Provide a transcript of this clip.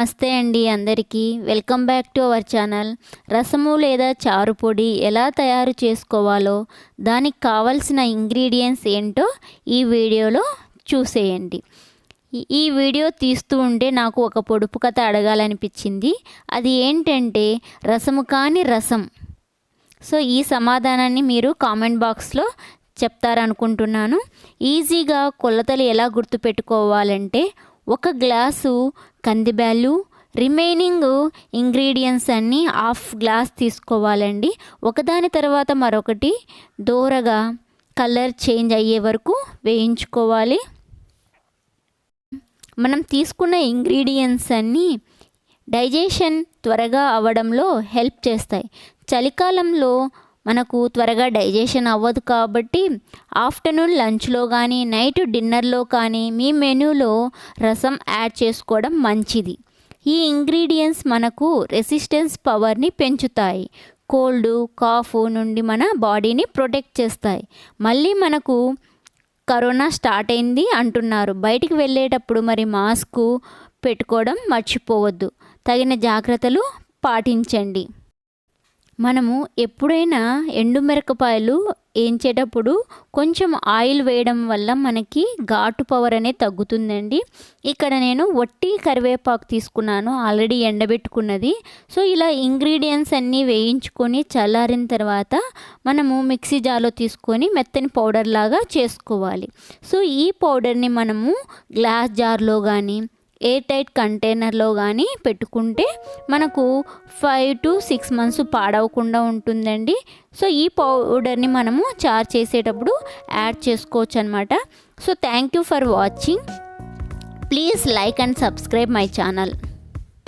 నమస్తే అండి అందరికీ. Welcome back to our channel. రసము లేదా చారు పొడి ఎలా తయారు చేసుకోవాలో దానికి కావలసిన ఇంగ్రీడియంట్స్ ఏంటో ఈ వీడియోలో చూసేయండి. ఈ- వీడియో తీస్తూ ఉంటే నాకు ఒక పొడుపు కథ అడగాలనిపించింది. అది ఏంటంటే రసము కాని రసం. సో ఈ సమాధానాన్ని మీరు కామెంట్ బాక్స్లో చెప్తారనుకుంటున్నాను. ఈజీగా కొలతలు ఎలా గుర్తుపెట్టుకోవాలంటే ఒక గ్లాసు కందిబ్యాలు రిమైనింగ్ ఇంగ్రీడియంట్స్ అన్నీ హాఫ్ గ్లాస్ తీసుకోవాలండి. ఒకదాని తర్వాత మరొకటి దోరగా కలర్ చేంజ్ అయ్యే వరకు వేయించుకోవాలి. మనం తీసుకున్న ఇంగ్రీడియంట్స్ అన్నీ డైజెషన్ త్వరగా అవడంలో హెల్ప్ చేస్తాయి. చలికాలంలో మనకు త్వరగా డైజెషన్ అవ్వదు కాబట్టి ఆఫ్టర్నూన్ లంచ్లో కానీ నైట్ డిన్నర్లో కానీ మీ మెనూలో రసం యాడ్ చేసుకోవడం మంచిది. ఈ ఇంగ్రీడియంట్స్ మనకు రెసిస్టెన్స్ పవర్ని పెంచుతాయి. కోల్డ్ కాఫ్ నుండి మన బాడీని ప్రొటెక్ట్ చేస్తాయి. మళ్ళీ మనకు కరోనా స్టార్ట్ అయింది అంటున్నారు. బయటికి వెళ్ళేటప్పుడు మరి మాస్క్ పెట్టుకోవడం మర్చిపోవద్దు. తగిన జాగ్రత్తలు పాటించండి. మనము ఎప్పుడైనా ఎండుమిరపకాయలు వేయించేటప్పుడు కొంచెం ఆయిల్ వేయడం వల్ల మనకి ఘాటు పవర్ అనేది తగ్గుతుందండి. ఇక్కడ నేను వట్టి కరివేపాకు తీసుకున్నాను ఆల్రెడీ ఎండబెట్టుకున్నది. సో ఇలా ఇంగ్రీడియంట్స్ అన్నీ వేయించుకొని చల్లారిన తర్వాత మనము మిక్సీ జార్లో తీసుకొని మెత్తని పౌడర్ లాగా చేసుకోవాలి. సో ఈ పౌడర్ని మనము గ్లాస్ జార్లో కానీ ఎయిర్ టైట్ కంటైనర్లో కానీ పెట్టుకుంటే మనకు ఫైవ్ టు సిక్స్ మంత్స్ పాడవకుండా ఉంటుందండి. సో ఈ పౌడర్ని మనము చార్ చేసేటప్పుడు యాడ్ చేసుకోవచ్చు అనమాట so thank you for watching. Please like and subscribe my channel.